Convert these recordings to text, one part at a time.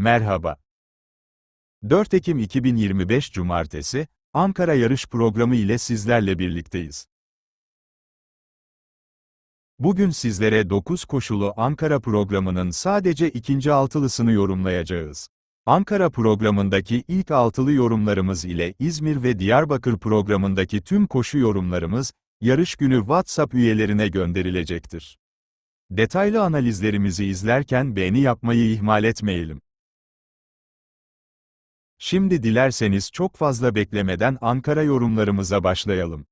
Merhaba. 4 Ekim 2025 Cumartesi, Ankara Yarış Programı ile sizlerle birlikteyiz. Bugün sizlere 9 koşulu Ankara programının sadece ikinci altılısını yorumlayacağız. Ankara programındaki ilk altılı yorumlarımız ile İzmir ve Diyarbakır programındaki tüm koşu yorumlarımız, yarış günü WhatsApp üyelerine gönderilecektir. Detaylı analizlerimizi izlerken beğeni yapmayı ihmal etmeyelim. Şimdi dilerseniz çok fazla beklemeden Ankara yorumlarımıza başlayalım.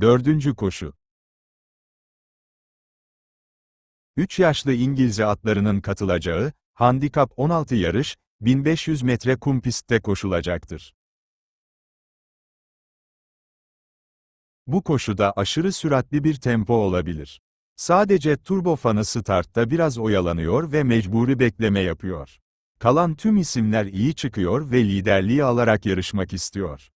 Dördüncü koşu 3 yaşlı İngilizce atlarının katılacağı, handikap 16 yarış, 1500 metre kum pistte koşulacaktır. Bu koşuda aşırı süratli bir tempo olabilir. Sadece turbofanı startta biraz oyalanıyor ve mecburi bekleme yapıyor. Kalan tüm isimler iyi çıkıyor ve liderliği alarak yarışmak istiyor.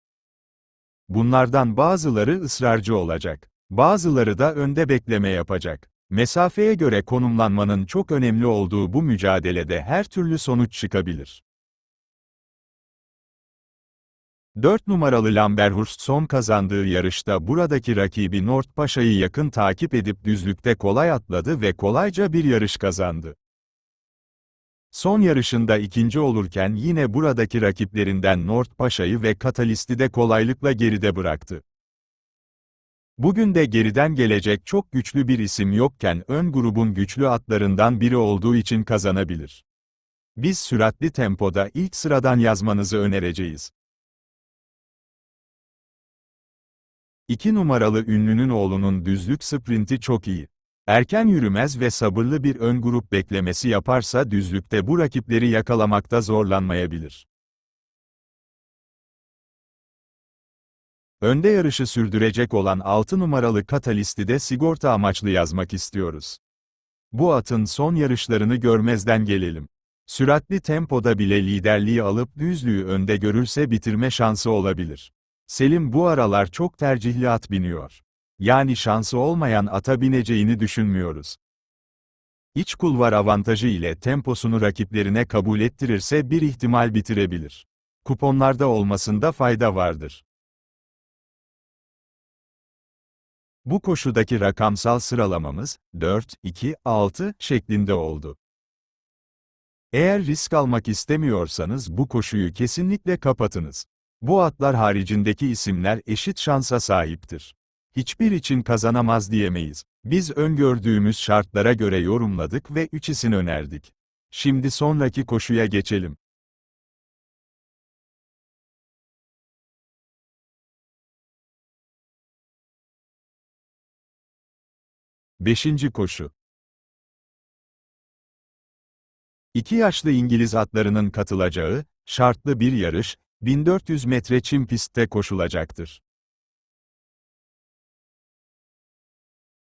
Bunlardan bazıları ısrarcı olacak. Bazıları da önde bekleme yapacak. Mesafeye göre konumlanmanın çok önemli olduğu bu mücadelede her türlü sonuç çıkabilir. 4 numaralı Lamberhurst son kazandığı yarışta buradaki rakibi Nordpaşa'yı yakın takip edip düzlükte kolay atladı ve kolayca bir yarış kazandı. Son yarışında ikinci olurken yine buradaki rakiplerinden Nordpaşa'yı ve Katalist'i de kolaylıkla geride bıraktı. Bugün de geriden gelecek çok güçlü bir isim yokken ön grubun güçlü atlarından biri olduğu için kazanabilir. Biz süratli tempoda ilk sıradan yazmanızı önereceğiz. 2 numaralı ünlünün oğlunun düzlük sprinti çok iyi. Erken yürümez ve sabırlı bir ön grup beklemesi yaparsa düzlükte bu rakipleri yakalamakta zorlanmayabilir. Önde yarışı sürdürecek olan 6 numaralı Katalist'i de sigorta amaçlı yazmak istiyoruz. Bu atın son yarışlarını görmezden gelelim. Süratli tempoda bile liderliği alıp düzlüğü önde görürse bitirme şansı olabilir. Selim bu aralar çok tercihli at biniyor. Yani şansı olmayan ata bineceğini düşünmüyoruz. İç kulvar avantajı ile temposunu rakiplerine kabul ettirirse bir ihtimal bitirebilir. Kuponlarda olmasında fayda vardır. Bu koşudaki rakamsal sıralamamız 4, 2, 6 şeklinde oldu. Eğer risk almak istemiyorsanız bu koşuyu kesinlikle kapatınız. Bu atlar haricindeki isimler eşit şansa sahiptir. Hiçbir için kazanamaz diyemeyiz. Biz öngördüğümüz şartlara göre yorumladık ve 3 isim önerdik. Şimdi sonraki koşuya geçelim. Beşinci koşu. İki yaşlı İngiliz atlarının katılacağı, şartlı bir yarış, 1400 metre çim pistte koşulacaktır.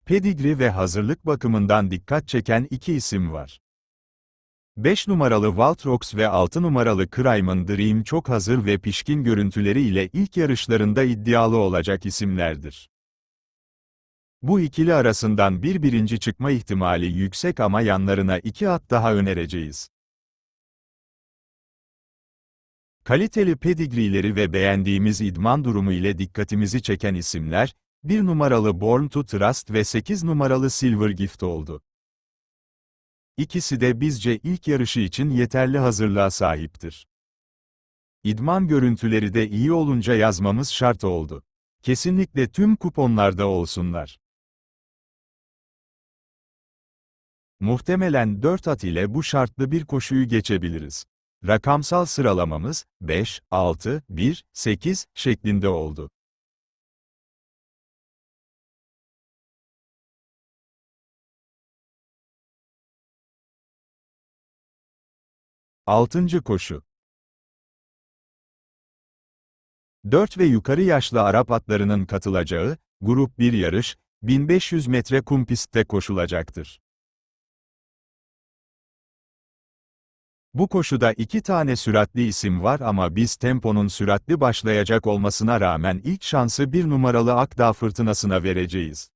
Pedigri ve hazırlık bakımından dikkat çeken iki isim var. 5 numaralı Valtrox ve 6 numaralı Cryman Dream çok hazır ve pişkin görüntüleri ile ilk yarışlarında iddialı olacak isimlerdir. Bu ikili arasından bir birinci çıkma ihtimali yüksek ama yanlarına iki at daha önereceğiz. Kaliteli pedigrileri ve beğendiğimiz idman durumu ile dikkatimizi çeken isimler, 1 numaralı Born to Trust ve 8 numaralı Silver Gift oldu. İkisi de bizce ilk yarışı için yeterli hazırlığa sahiptir. İdman görüntüleri de iyi olunca yazmamız şart oldu. Kesinlikle tüm kuponlarda olsunlar. Muhtemelen 4 at ile bu şartlı bir koşuyu geçebiliriz. Rakamsal sıralamamız 5, 6, 1, 8 şeklinde oldu. Altıncı koşu 4 ve yukarı yaşlı Arap atlarının katılacağı, grup 1 yarış, 1500 metre kum pistte koşulacaktır. Bu koşuda iki tane süratli isim var ama biz temponun süratli başlayacak olmasına rağmen ilk şansı bir numaralı Akdağ Fırtınası'na vereceğiz.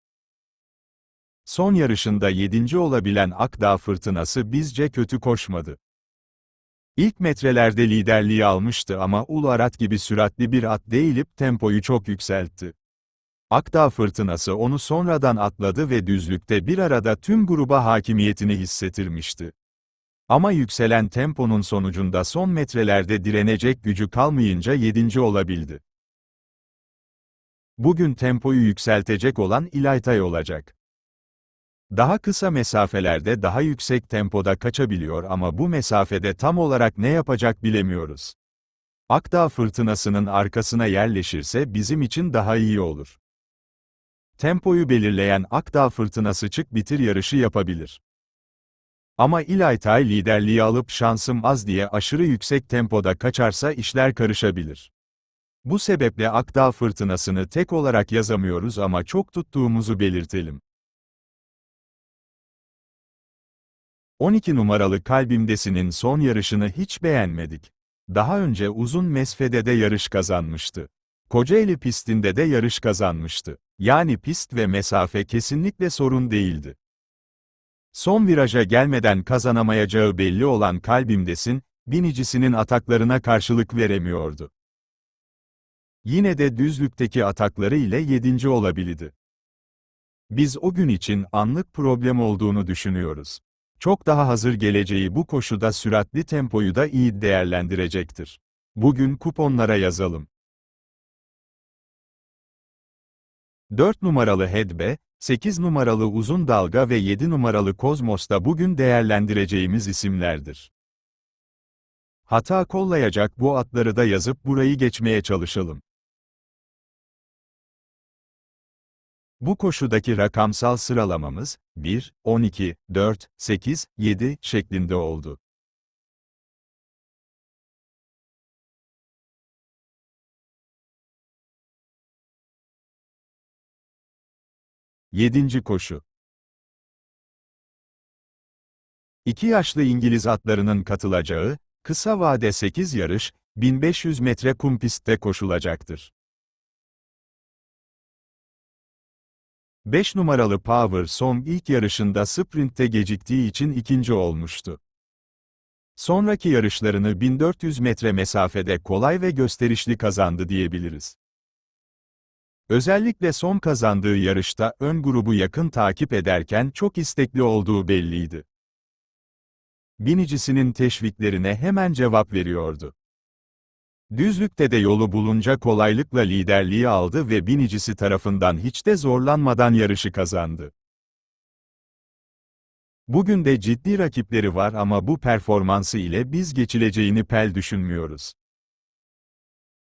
Son yarışında 7. olabilen Akdağ Fırtınası bizce kötü koşmadı. İlk metrelerde liderliği almıştı ama Ulu Arat gibi süratli bir at değilip tempoyu çok yükseltti. Akdağ Fırtınası onu sonradan atladı ve düzlükte bir arada tüm gruba hakimiyetini hissettirmişti. Ama yükselen temponun sonucunda son metrelerde direnecek gücü kalmayınca 7. olabildi. Bugün tempoyu yükseltecek olan İlaytay olacak. Daha kısa mesafelerde daha yüksek tempoda kaçabiliyor ama bu mesafede tam olarak ne yapacak bilemiyoruz. Akdağ fırtınasının arkasına yerleşirse bizim için daha iyi olur. Tempoyu belirleyen Akdağ fırtınası çık bitir yarışı yapabilir. Ama İlaytay liderliği alıp şansım az diye aşırı yüksek tempoda kaçarsa işler karışabilir. Bu sebeple Akdağ fırtınasını tek olarak yazamıyoruz ama çok tuttuğumuzu belirtelim. 12 numaralı Kalbimdesi'nin son yarışını hiç beğenmedik. Daha önce uzun mesfede de yarış kazanmıştı. Kocaeli pistinde de yarış kazanmıştı. Yani pist ve mesafe kesinlikle sorun değildi. Son viraja gelmeden kazanamayacağı belli olan Kalbimdesin, binicisinin ataklarına karşılık veremiyordu. Yine de düzlükteki atakları ile 7. olabildi. Biz o gün için anlık problem olduğunu düşünüyoruz. Çok daha hazır geleceği bu koşuda süratli tempoyu da iyi değerlendirecektir. Bugün kuponlara yazalım. 4 numaralı Hedbe, 8 numaralı Uzun Dalga ve 7 numaralı Kozmos da bugün değerlendireceğimiz isimlerdir. Hata kollayacak bu atları da yazıp burayı geçmeye çalışalım. Bu koşudaki rakamsal sıralamamız, 1, 12, 4, 8, 7 şeklinde oldu. Yedinci koşu. İki yaşlı İngiliz atlarının katılacağı, kısa vade 8 yarış, 1500 metre kum pistte koşulacaktır. 5 numaralı Power Song ilk yarışında sprintte geciktiği için ikinci olmuştu. Sonraki yarışlarını 1400 metre mesafede kolay ve gösterişli kazandı diyebiliriz. Özellikle son kazandığı yarışta ön grubu yakın takip ederken çok istekli olduğu belliydi. Binicisinin teşviklerine hemen cevap veriyordu. Düzlükte de yolu bulunca kolaylıkla liderliği aldı ve binicisi tarafından hiç de zorlanmadan yarışı kazandı. Bugün de ciddi rakipleri var ama bu performansı ile biz geçileceğini pel düşünmüyoruz.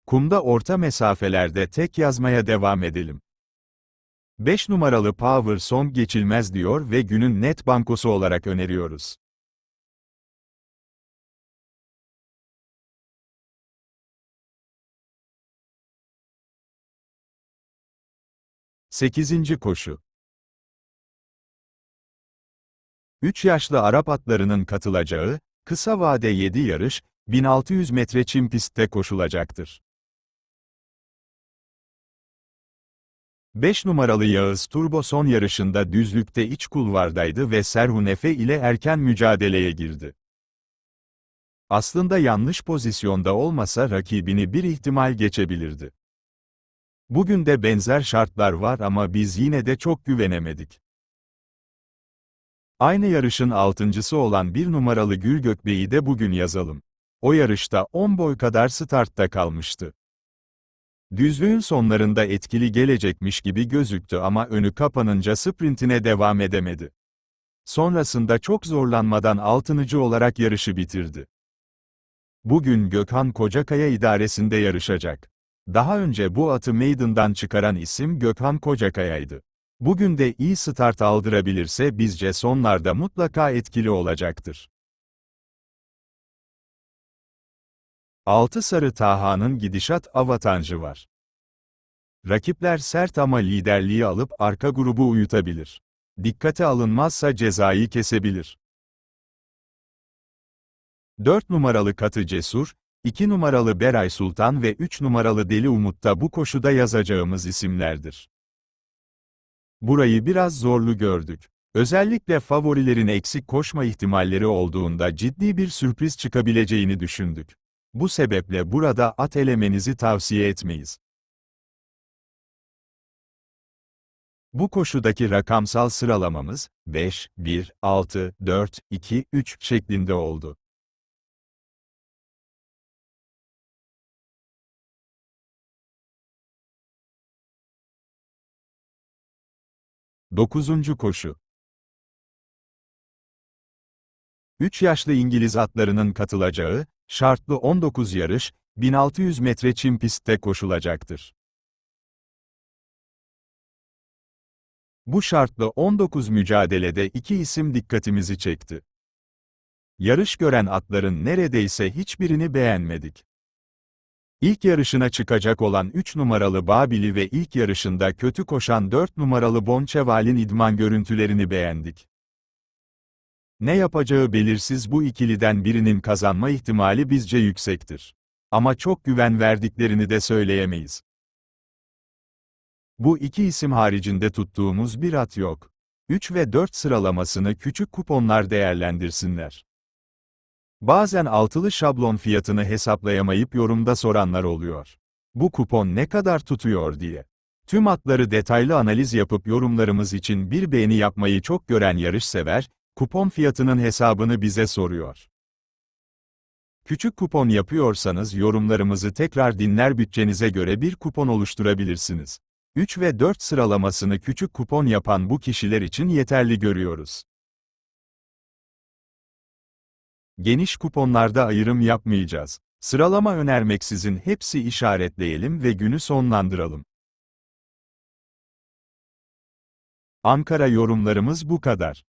Kumda orta mesafelerde tek yazmaya devam edelim. 5 numaralı Power Song geçilmez diyor ve günün net bankosu olarak öneriyoruz. Sekizinci koşu. 3 yaşlı Arap atlarının katılacağı, kısa vade 7 yarış, 1600 metre çim pistte koşulacaktır. 5 numaralı Yağız Turbo son yarışında düzlükte iç kulvardaydı ve Serhunefe ile erken mücadeleye girdi. Aslında yanlış pozisyonda olmasa rakibini bir ihtimal geçebilirdi. Bugün de benzer şartlar var ama biz yine de çok güvenemedik. Aynı yarışın altıncısı olan bir numaralı Gül Gökbey'i de bugün yazalım. O yarışta 10 boy kadar startta kalmıştı. Düzlüğün sonlarında etkili gelecekmiş gibi gözüktü ama önü kapanınca sprintine devam edemedi. Sonrasında çok zorlanmadan altıncı olarak yarışı bitirdi. Bugün Gökhan Kocakaya idaresinde yarışacak. Daha önce bu atı Maiden'dan çıkaran isim Gökhan Kocakaya'ydı. Bugün de iyi start aldırabilirse bizce sonlarda mutlaka etkili olacaktır. 6 Sarı Taha'nın gidişat avatajı var. Rakipler sert ama liderliği alıp arka grubu uyutabilir. Dikkate alınmazsa cezayı kesebilir. 4 numaralı Katı Cesur, 2 numaralı Beray Sultan ve 3 numaralı Deli Umut da bu koşuda yazacağımız isimlerdir. Burayı biraz zorlu gördük. Özellikle favorilerin eksik koşma ihtimalleri olduğunda ciddi bir sürpriz çıkabileceğini düşündük. Bu sebeple burada at elemenizi tavsiye etmeyiz. Bu koşudaki rakamsal sıralamamız 5, 1, 6, 4, 2, 3 şeklinde oldu. Dokuzuncu koşu 3 yaşlı İngiliz atlarının katılacağı, şartlı 19 yarış, 1600 metre çim pistte koşulacaktır. Bu şartlı 19 mücadelede iki isim dikkatimizi çekti. Yarış gören atların neredeyse hiçbirini beğenmedik. İlk yarışına çıkacak olan 3 numaralı Babili ve ilk yarışında kötü koşan 4 numaralı Bonçeval'in idman görüntülerini beğendik. Ne yapacağı belirsiz bu ikiliden birinin kazanma ihtimali bizce yüksektir. Ama çok güven verdiklerini de söyleyemeyiz. Bu iki isim haricinde tuttuğumuz bir at yok. 3 ve 4 sıralamasını küçük kuponlar değerlendirsinler. Bazen altılı şablon fiyatını hesaplayamayıp yorumda soranlar oluyor. Bu kupon ne kadar tutuyor diye. Tüm atları detaylı analiz yapıp yorumlarımız için bir beğeni yapmayı çok gören yarışsever, kupon fiyatının hesabını bize soruyor. Küçük kupon yapıyorsanız yorumlarımızı tekrar dinler bütçenize göre bir kupon oluşturabilirsiniz. 3 ve 4 sıralamasını küçük kupon yapan bu kişiler için yeterli görüyoruz. Geniş kuponlarda ayrım yapmayacağız. Sıralama önermeksizin hepsi işaretleyelim ve günü sonlandıralım. Ankara yorumlarımız bu kadar.